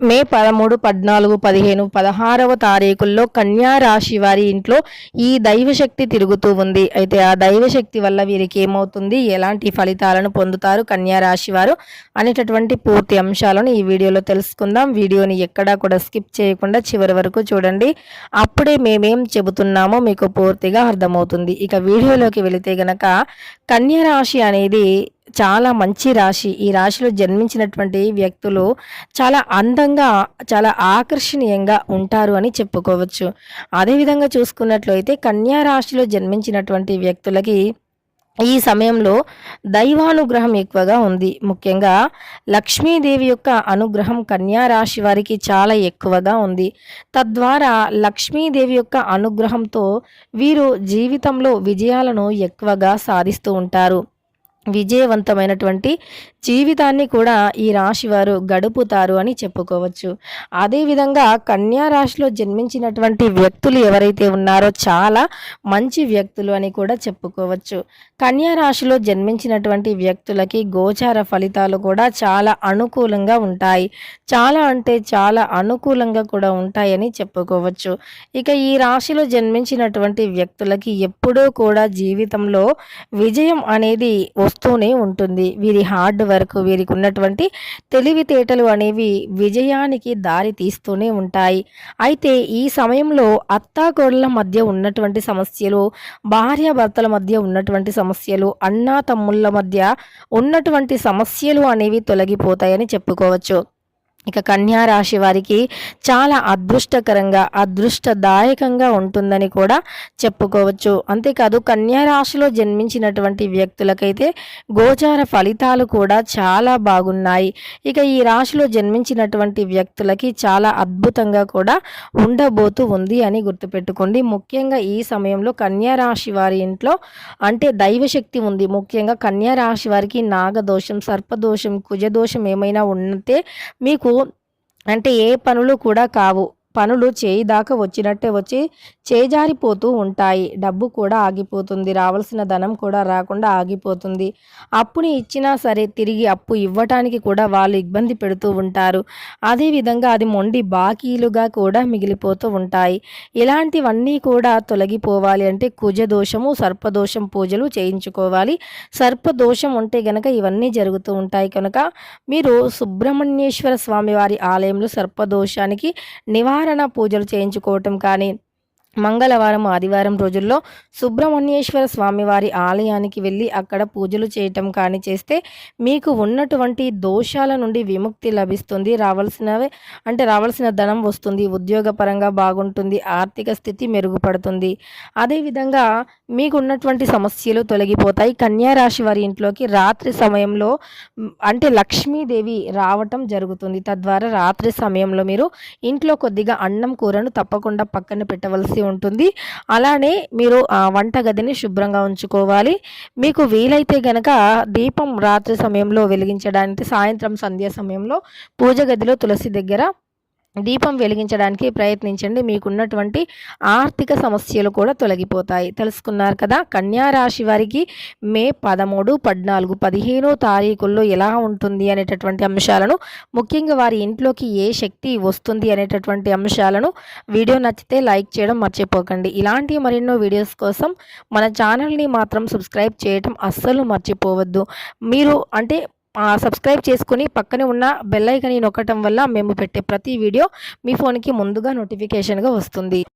మే పదమూడు పద్నాలుగు పదిహేను పదహారవ తారీఖుల్లో కన్యా రాశి వారి ఇంట్లో ఈ దైవశక్తి తిరుగుతూ ఉంది. అయితే ఆ దైవశక్తి వల్ల వీరికి ఏమవుతుంది? ఎలాంటి ఫలితాలను పొందుతారు కన్యా రాశి వారు? అనేటటువంటి పూర్తి అంశాలను ఈ వీడియోలో తెలుసుకుందాం. వీడియోని ఎక్కడా కూడా స్కిప్ చేయకుండా చివరి వరకు చూడండి. అప్పుడే మేమేం చెబుతున్నామో మీకు పూర్తిగా అర్థమవుతుంది. ఇక వీడియోలోకి వెళితే గనక కన్యా రాశి అనేది చాలా మంచి రాశి. ఈ రాశిలో జన్మించినటువంటి వ్యక్తులు చాలా అందంగా చాలా ఆకర్షణీయంగా ఉంటారు అని చెప్పుకోవచ్చు. అదేవిధంగా చూసుకున్నట్లయితే కన్యా రాశిలో జన్మించినటువంటి వ్యక్తులకి ఈ సమయంలో దైవానుగ్రహం ఎక్కువగా ఉంది. ముఖ్యంగా లక్ష్మీదేవి యొక్క అనుగ్రహం కన్యా రాశి వారికి చాలా ఎక్కువగా ఉంది. తద్వారా లక్ష్మీదేవి యొక్క అనుగ్రహంతో వీరు జీవితంలో విజయాలను ఎక్కువగా సాధిస్తూ ఉంటారు. విజయవంతమైనటువంటి జీవితాన్ని కూడా ఈ రాశి వారు గడుపుతారు అని చెప్పుకోవచ్చు. అదేవిధంగా కన్యా రాశిలో జన్మించినటువంటి వ్యక్తులు ఎవరైతే ఉన్నారో చాలా మంచి వ్యక్తులు అని కూడా చెప్పుకోవచ్చు. కన్యా రాశిలో జన్మించినటువంటి వ్యక్తులకి గోచార ఫలితాలు కూడా చాలా అనుకూలంగా ఉంటాయి. చాలా అంటే చాలా అనుకూలంగా కూడా ఉంటాయని చెప్పుకోవచ్చు. ఇక ఈ రాశిలో జన్మించినటువంటి వ్యక్తులకి ఎప్పుడూ కూడా జీవితంలో విజయం అనేది వస్తూనే ఉంటుంది. వీరి హార్డ్ వర్క్ వీరికి ఉన్నటువంటి తెలివితేటలు అనేవి విజయానికి దారి తీస్తూనే ఉంటాయి. అయితే ఈ సమయంలో అత్తాకోడల మధ్య ఉన్నటువంటి సమస్యలు భార్యాభర్తల మధ్య ఉన్నటువంటి సమస్యలు అన్నా తమ్ముళ్ళ మధ్య ఉన్నటువంటి సమస్యలు అనేవి తొలగిపోతాయని చెప్పుకోవచ్చు. ఇక కన్యా రాశి వారికి చాలా అదృష్టకరంగా అదృష్టదాయకంగా ఉంటుందని కూడా చెప్పుకోవచ్చు. అంతేకాదు కన్యా రాశిలో జన్మించినటువంటి వ్యక్తులకైతే గోచార ఫలితాలు కూడా చాలా బాగున్నాయి. ఇక ఈ రాశిలో జన్మించినటువంటి వ్యక్తులకి చాలా అద్భుతంగా కూడా ఉండబోతూ ఉంది అని గుర్తుపెట్టుకోండి. ముఖ్యంగా ఈ సమయంలో కన్యా రాశి వారి ఇంట్లో అంటే దైవశక్తి ఉంది. ముఖ్యంగా కన్యా రాశి వారికి నాగదోషం సర్పదోషం కుజదోషం ఏమైనా ఉంటే మీకు అంటే ఏ పనులు కూడా కావు. పనులు చేయి దాకా వచ్చినట్టే వచ్చి చేజారిపోతూ ఉంటాయి. డబ్బు కూడా ఆగిపోతుంది. రావాల్సిన ధనం కూడా రాకుండా ఆగిపోతుంది. అప్పుని ఇచ్చినా సరే తిరిగి అప్పు ఇవ్వటానికి కూడా వాళ్ళు ఇబ్బంది పెడుతూ ఉంటారు. అదేవిధంగా అది మొండి బాకీలుగా కూడా మిగిలిపోతూ ఉంటాయి. ఇలాంటివన్నీ కూడా తొలగిపోవాలి అంటే కుజదోషము సర్పదోషం పూజలు చేయించుకోవాలి. సర్పదోషం ఉంటే గనక ఇవన్నీ జరుగుతూ ఉంటాయి. కనుక మీరు సుబ్రహ్మణ్యేశ్వర స్వామి వారి ఆలయంలో సర్పదోషానికి నివారణ పూజలు చేయించుకోవటం కానీ మంగళవారం ఆదివారం రోజుల్లో సుబ్రహ్మణ్యేశ్వర స్వామివారి ఆలయానికి వెళ్ళి అక్కడ పూజలు చేయటం కానీ చేస్తే మీకు ఉన్నటువంటి దోషాల నుండి విముక్తి లభిస్తుంది. రావాల్సినవే అంటే రావాల్సిన ధనం వస్తుంది. ఉద్యోగపరంగా బాగుంటుంది. ఆర్థిక స్థితి మెరుగుపడుతుంది. అదేవిధంగా మీకు ఉన్నటువంటి సమస్యలు తొలగిపోతాయి. కన్యా రాశి వారి ఇంట్లోకి రాత్రి సమయంలో అంటే లక్ష్మీదేవి రావటం జరుగుతుంది. తద్వారా రాత్రి సమయంలో మీరు ఇంట్లో కొద్దిగా అన్నం కూరను తప్పకుండా పక్కన పెట్టవలసి ఉంటుంది. అలానే మీరు ఆ వంటగదిని శుభ్రంగా ఉంచుకోవాలి. మీకు వీలైతే గనక దీపం రాత్రి సమయంలో వెలిగించడానికి సాయంత్రం సంధ్య సమయంలో పూజ గదిలో తులసి దగ్గర దీపం వెలిగించడానికి ప్రయత్నించండి. మీకున్నటువంటి ఆర్థిక సమస్యలు కూడా తొలగిపోతాయి. తెలుసుకున్నారు కదా కన్యా రాశి వారికి మే పదమూడు పద్నాలుగు పదిహేనో తారీఖుల్లో ఎలా ఉంటుంది అనేటటువంటి అంశాలను ముఖ్యంగా వారి ఇంట్లోకి ఏ శక్తి వస్తుంది అనేటటువంటి అంశాలను వీడియో నచ్చితే లైక్ చేయడం మర్చిపోకండి. ఇలాంటి మరెన్నో వీడియోస్ కోసం మన ఛానల్ని మాత్రం సబ్స్క్రైబ్ చేయటం అస్సలు మర్చిపోవద్దు. మీరు అంటే సబ్స్క్రైబ్ చేసుకుని పక్కనే ఉన్న బెల్ ఐకన్ నొక్కటం వల్ల మేము పెట్టే ప్రతి వీడియో మీ ఫోన్కి ముందుగా నోటిఫికేషన్గా వస్తుంది.